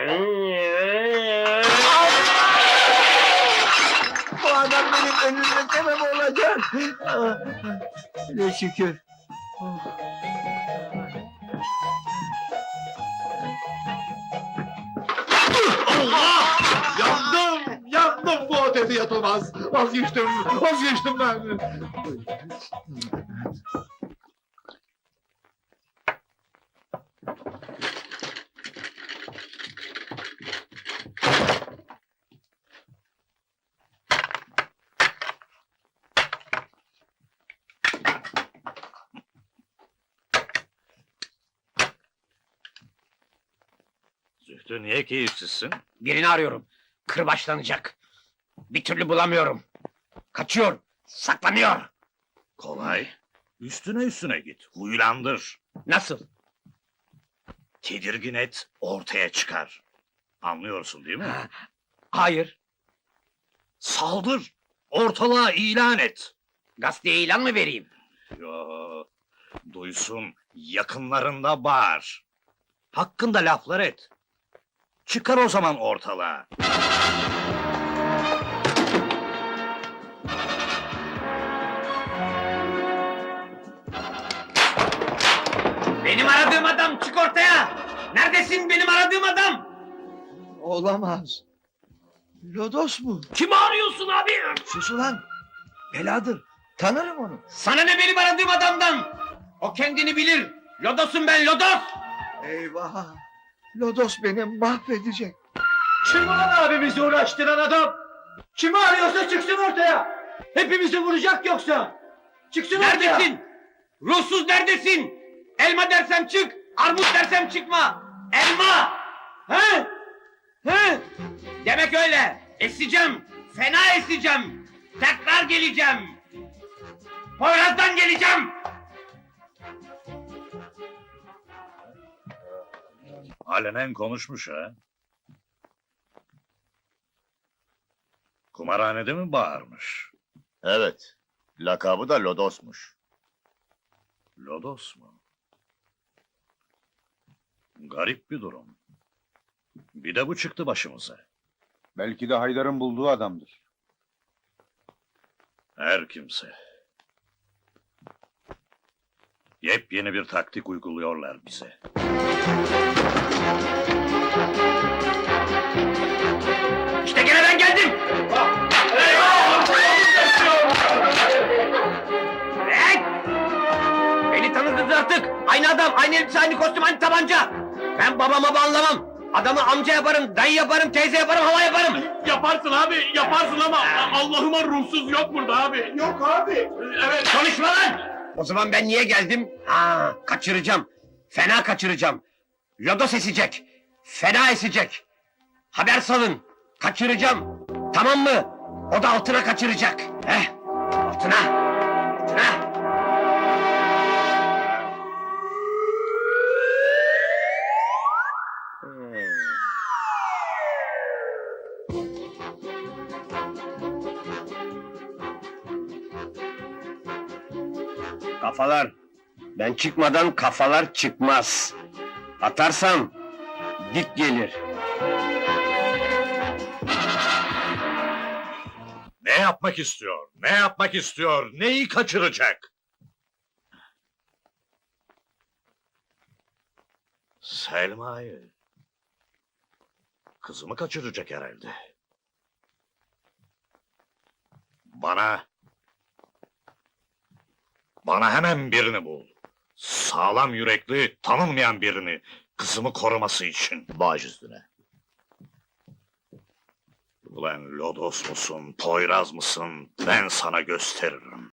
Bu adam benim önüme sebep olacak. Ne şükür. Allah! Yandım! Yandım bu otelde yatılmaz! Vazgeçtim! Vazgeçtim ben! Zühtü niye keyifsizsin? Birini arıyorum. Kırbaçlanacak. Bir türlü bulamıyorum. Kaçıyor. Saklanıyor. Kolay. Üstüne üstüne git. Huylandır. Nasıl? Tedirgin et, ortaya çıkar. Anlıyorsun değil mi? Ha, Hayır. Saldır. Ortalığa ilan et. Gazeteye ilan mı vereyim? Yo, duysun, yakınlarında bağır. Hakkında laflar et. Çıkar o zaman ortalığa. Benim aradığım adam çık ortaya. Neredesin benim aradığım adam? Olamaz. Lodos mu? Kimi arıyorsun abi? Sus ulan. Beladır. Tanırım onu. Sana ne benim aradığım adamdan? O kendini bilir. Lodos'um ben Lodos. Eyvah. Lodos beni mahvedecek. Kim ulan abimizi uğraştıran adam? Kimi arıyorsa çıksın ortaya! Hepimizi vuracak yoksa! Çıksın ortaya! Neredesin? Ruhsuz neredesin? Elma dersem çık, armut dersem çıkma. Elma! He? He? Demek öyle. Eseceğim. Fena eseceğim. Tekrar geleceğim. Poyraz'dan geleceğim. Alenen konuşmuş ha. Kumarhanede mi bağırmış? Evet. Lakabı da Lodos'muş. Lodos mu? Garip bir durum. Bir de bu çıktı başımıza. Belki de Haydar'ın bulduğu adamdır. Her kimse. Yepyeni bir taktik uyguluyorlar bize. İşte gene ben geldim. Hey! Beni tanıdınız artık. Aynı adam, aynı elbise, aynı kostüm, aynı tabanca. Ben babama anlamam. Adamı amca yaparım, dayı yaparım, teyze yaparım, hala yaparım. Yaparsın abi, yaparsın ama Allah'ıma ruhsuz yok burada abi. Yok abi. Evet. Konuşma lan! O zaman ben niye geldim? Ha, kaçıracağım. Fena kaçıracağım. Lodos esecek. Fena esecek. Haber salın. Kaçıracağım. Tamam mı? O da altına kaçıracak. Heh. Altına. Altına. Kafalar. Ben çıkmadan kafalar çıkmaz. Atarsam dik gelir. Ne yapmak istiyor? Ne yapmak istiyor? Neyi kaçıracak? Selma'yı. Kızımı kaçıracak herhalde. Bana... Bana hemen birini bul. Sağlam yürekli, tanınmayan birini. Kızımı koruması için. Baş üstüne. Ulan Lodos musun, Poyraz mısın? Ben sana gösteririm.